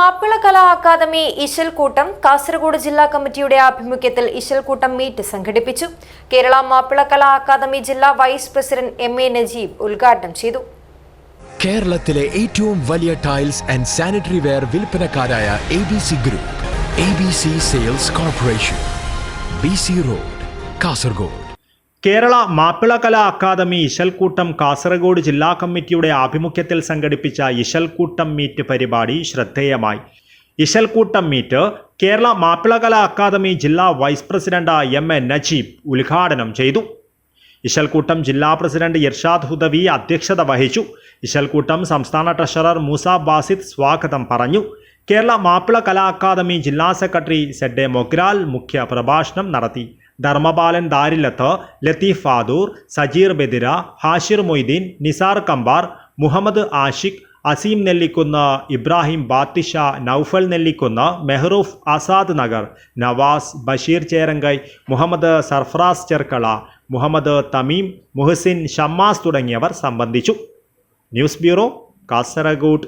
Mappila Kala academy Ishalkoottam Kasaragod ജില്ലാ കമ്മിറ്റിയുടെ ആഭിമുഖ്യത്തിൽ ഇശൽക്കൂട്ടം മീറ്റ് സംഘടിപ്പിച്ചു. കേരള മാപ്പിള കലാ അക്കാദമി ജില്ലാ vice president M A Najeeb ഉദ്ഘാടനം ചെയ്തു. കേരളത്തിലെ ഏറ്റവും വലിയ tiles and sanitary ware വിൽപ്പനക്കാരായ A B C group A B C sales corporation B C road Kasaragod. Kerala Mappila Kala academy Ishalkoottam Kasaragod ജില്ലാ കമ്മിറ്റിയുടെ ആഭിമുഖ്യത്തിൽ സംഘടിപ്പിച്ച ഇശൽക്കൂട്ടം മീറ്റ് പരിപാടി ശ്രദ്ധേയമായി. ഇശൽക്കൂട്ടം മീറ്റ് കേരള മാപ്പിള കലാ അക്കാദമി ജില്ലാ vice president M A Najeeb ഉദ്ഘാടനം ചെയ്തു. ഇശൽക്കൂട്ടം ജില്ലാ പ്രസിഡന്റ് ഇർഷാദ് ഹുദവി അധ്യക്ഷത വഹിച്ചു. ഇശൽക്കൂട്ടം സംസ്ഥാന ട്രഷറർ മൂസ ബാസിദ് സ്വാഗതം പറഞ്ഞു. കേരള മാപ്പിള കലാ അക്കാദമി ജില്ലാ സെക്രട്ടറി സെഡ് എ മൊഗ്രാൽ മുഖ്യ പ്രഭാഷണം നടത്തി. ധർമ്മപാലൻ ദാരിലത്ത് ലത്തീഫ് ഫാദൂർ സജീർ ബെദിര ഹാഷിർ മൊയ്തീൻ നിസാർ കമ്പാർ മുഹമ്മദ് ആഷിഖ് അസീം നെല്ലിക്കുന്ന് ഇബ്രാഹിം ബാത്തിഷ നൌഫൽ നെല്ലിക്കുന്ന് മെഹ്റൂഫ് ആസാദ് നഗർ നവാസ് ബഷീർ ചേരങ്കൈ മുഹമ്മദ് സർഫറാസ് ചെർക്കള മുഹമ്മദ് തമീം മുഹസിൻ ഷമ്മാസ് തുടങ്ങിയവർ സംബന്ധിച്ചു. News bureau Kasaragod.